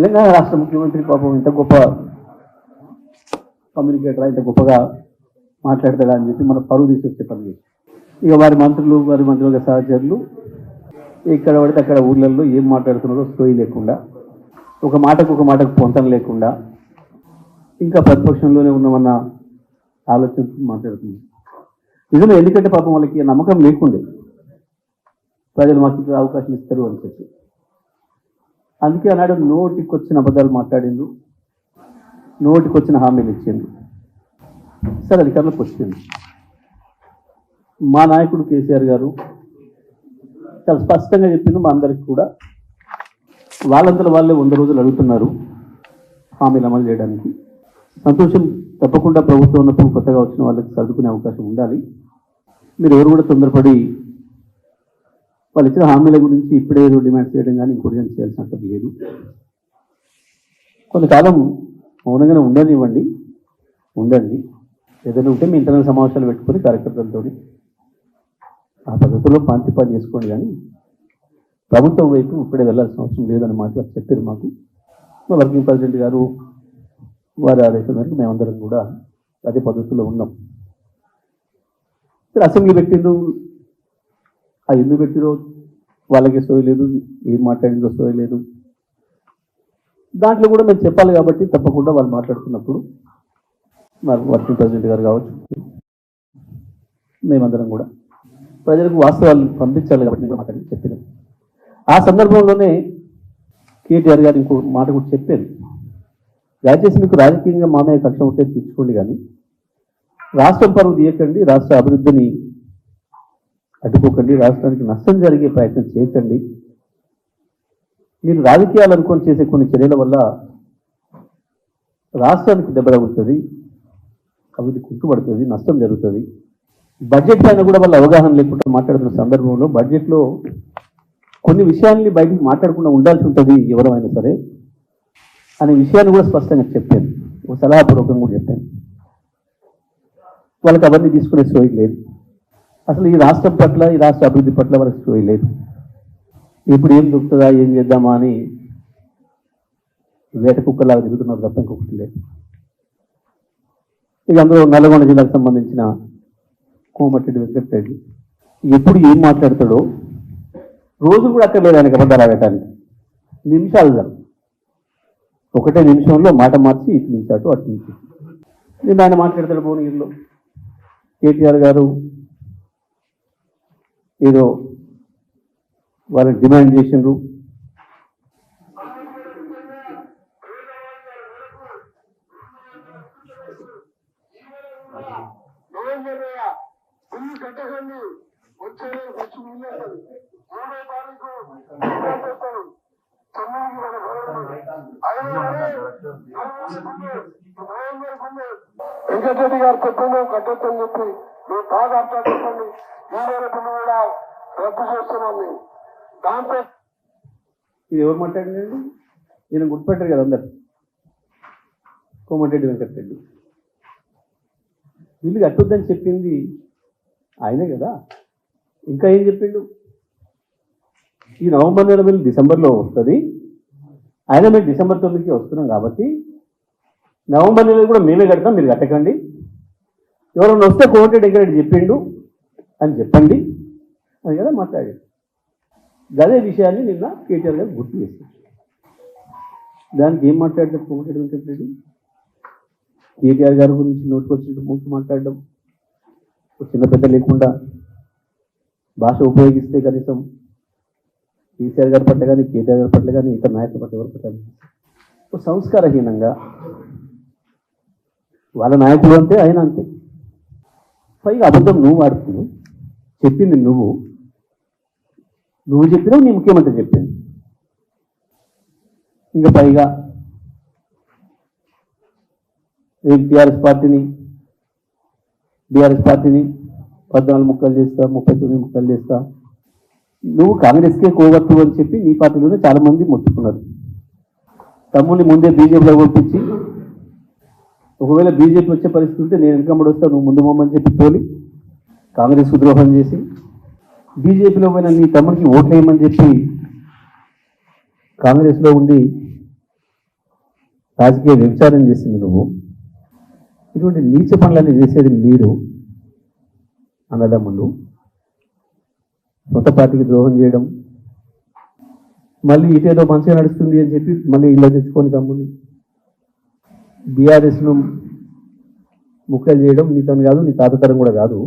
తెలంగాణ రాష్ట్ర ముఖ్యమంత్రి పాపం ఇంత గొప్ప కమ్యూనికేటర్ ఇంత గొప్పగా మాట్లాడతాడా అని చెప్పి మన పరువు తీసుకొచ్చే పని ఇక వారి మంత్రులు వారి మంత్రుల సహచరులు ఇక్కడ పడితే అక్కడ ఊర్లలో ఏం మాట్లాడుతున్నారో సోయి లేకుండా ఒక మాటకు ఒక మాటకు పొంతం లేకుండా ఇంకా ప్రతిపక్షంలోనే ఉన్నామన్న ఆలోచన మాట్లాడుతుంది. నిజమే ఎందుకంటే పాపం వాళ్ళకి నమ్మకం లేకుండే. ప్రజలు మాకు అవకాశం ఇస్తారు అని చెప్పి. అందుకే అన్నాడు నోటికి వచ్చిన అబద్ధాలు మాట్లాడిండు నోటికి వచ్చిన హామీలు ఇచ్చిండు సరే అధికారులకు వచ్చింది మా నాయకుడు కేసీఆర్ గారు చాలా స్పష్టంగా చెప్పిండు మా అందరికి కూడా. వాళ్ళందరూ వాళ్ళే వంద రోజులు అడుగుతున్నారు హామీలు అమలు చేయడానికి. సంతోషం తప్పకుండా ప్రభుత్వం ఉన్నప్పుడు కొత్తగా వచ్చిన వాళ్ళకి సర్దుకునే అవకాశం ఉండాలి. మీరు ఎవరు కూడా తొందరపడి వాళ్ళు ఇచ్చిన హామీల గురించి ఇప్పుడే ఏదో డిమాండ్ చేయడం కానీ ఇంకోటి కానీ చేయాల్సిన లేదు. కొంతకాలం మౌనంగానే ఉండనివ్వండి. ఉండండి. ఏదైనా ఉంటే మీ ఇంటర్నల్ సమావేశాలు పెట్టుకొని కార్యకర్తలతో ఆ పద్ధతిలో పాంతి పని చేసుకోండి కానీ ప్రభుత్వం వైపు ఇప్పుడే వెళ్ళాల్సిన అవసరం లేదని మాట చెప్పారు మాకు. మా వర్కింగ్ ప్రెసిడెంట్ గారు వారి ఆదేశం మేరకు మేమందరం కూడా అదే పద్ధతిలో ఉన్నాం. అసెంబ్లీ పెట్టిండ్రు ఆ ఎందుకు పెట్టిరో? వాళ్ళకి సోయి లేదు ఏం మాట్లాడిందో సోయి లేదు. దాంట్లో కూడా మేము చెప్పాలి కాబట్టి తప్పకుండా వాళ్ళు మాట్లాడుకున్నప్పుడు మరి వర్కింగ్ ప్రెసిడెంట్ గారు కావచ్చు మేమందరం కూడా ప్రజలకు వాస్తవాలు పంపించాలి కాబట్టి కూడా మాట్లాడి చెప్పినాం. ఆ సందర్భంలోనే కేటీఆర్ గారు ఇంకో మాట కూడా చెప్పారు. దయచేసి మీకు రాజకీయంగా మామయ్య కక్ష ఉంటే తీర్చుకోండి కానీ రాష్ట్రం పరువు తీయకండి రాష్ట్ర అభివృద్ధిని అడ్డుకోకండి రాష్ట్రానికి నష్టం జరిగే ప్రయత్నం చేయకండి. మీరు రాజకీయాలు అనుకొని చేసే కొన్ని చర్యల వల్ల రాష్ట్రానికి దెబ్బ తగులుతుంది అభివృద్ధి కుంటుపడుతుంది నష్టం జరుగుతుంది. బడ్జెట్ పైన కూడా వాళ్ళ అవగాహన లేకుండా మాట్లాడుతున్న సందర్భంలో బడ్జెట్లో కొన్ని విషయాల్ని బయటికి మాట్లాడకుండా ఉండాల్సి ఉంటుంది ఎవరైనా సరే అనే విషయాన్ని కూడా స్పష్టంగా చెప్పాను ఒక సలహాపూర్వకంగా కూడా చెప్పాను వాళ్ళకి అవన్నీ తీసుకునే సోయి లేదు. అసలు ఈ రాష్ట్రం పట్ల ఈ రాష్ట్ర అభివృద్ధి పట్ల వరకు చూయలేదు ఇప్పుడు ఏం దొరుకుతుందా ఏం చేద్దామా అని వేట కుక్కలాగా తిరుగుతున్నారు తప్ప ఇంకొకటి లేదు ఇక అందులో నల్గొండ జిల్లాకు సంబంధించిన కోమటిరెడ్డి వెంకటరెడ్డి ఎప్పుడు ఏం మాట్లాడతాడో రోజు కూడా అక్కడ లేదు ఆయనకి అబద్ధాలు ఆడటానికి. నిమిషాలు జరు. ఒకటే నిమిషంలో మాట మార్చి ఇటు నుంచి అటు అటు నుంచి. నేను ఆయన మాట్లాడతాడు భువనగిరిలో. కేటీఆర్ గారు ఏదో గవర్నమెంట్ డిమాండ్ చేసిండ్రు. వెంకటరెడ్డి గారు చెప్పిండు కట్టొచ్చని చెప్పి బాగా అర్థం చేసుకోండి ఈ కూడా రద్దు చేస్తున్నాం మేము దాంతో ఇది ఎవరు మాట్లాడినండి ఈయన గుర్తుపెట్టారు కదా అందరు. కోమటిరెడ్డి వెంకటరెడ్డి. వీళ్ళు కట్టొద్దని చెప్పింది ఆయనే కదా. ఇంకా ఏం చెప్పిండు? ఈ నవంబర్ నెల బిల్లు డిసెంబర్లో వస్తుంది. ఆయన మేము డిసెంబర్ తొమ్మిదికి వస్తున్నాం కాబట్టి నవంబర్ నెల కూడా మేమే కడతాం మీరు కట్టకండి. ఎవరైనా వస్తే కోటి డెకరేట్ చెప్పిండు అని చెప్పండి అని కదా మాట్లాడాడు. అదే విషయాన్ని నిన్న కేటీఆర్ గారు గుర్తు చేశారు. దానికి ఏం మాట్లాడతారు కోమటిరెడ్డి వెంకటరెడ్డి కేటీఆర్ గారి గురించి నోటుకొచ్చినట్టు ముందు మాట్లాడడం చిన్న పెద్ద లేకుండా భాష ఉపయోగిస్తే కనీసం కేసీఆర్ గారి పట్ల కానీ కేటీఆర్ గారి పట్ల కానీ ఇతర నాయకుల పట్ల ఎవరి పట్ల కానీ సంస్కారహీనంగా వాళ్ళ నాయకులు అంతే ఆయన అంతే. పైగా అబద్ధం నువ్వు ఆడుతున్నావు చెప్పింది నువ్వు. నువ్వు చెప్పినావు నీ ముఖ్యమంత్రి చెప్పింది. ఇంకా పైగా టీఆర్ఎస్ పార్టీని బీఆర్ఎస్ పార్టీని పద్నాలుగు ముక్కలు చేస్తా ముప్పై తొమ్మిది ముక్కలు చేస్తా. నువ్వు కాంగ్రెస్కే కోవత్తు అని చెప్పి నీ పార్టీలోనే చాలామంది ముట్టుకున్నారు మొత్తుకున్నారు. తమ్ముని ముందే బీజేపీలో పంపించి ఒకవేళ బీజేపీ వచ్చే పరిస్థితి ఉంటే నేను వెనకమ్మడి వస్తా నువ్వు ముందు మమ్మని చెప్పి తోలి కాంగ్రెస్ ద్రోహం చేసి బీజేపీలో పోయిన నీ తమ్ముడికి ఓట్లేయమని చెప్పి కాంగ్రెస్లో ఉండి రాజకీయ వ్యభిచారం చేసింది నువ్వు. ఇటువంటి నీచ పనులన్నీ చేసేది మీరు అన్నదమ్ములు. సొంత పార్టీకి ద్రోహం చేయడం మళ్ళీ ఇటేదో మంచిగా నడుస్తుంది అని చెప్పి మళ్ళీ ఇల్లు తెచ్చుకొని తమ్ముని బీఆర్ఎస్ను ముక్కలు చేయడం నీతో కాదు నీ తాత తరం కూడా కాదు.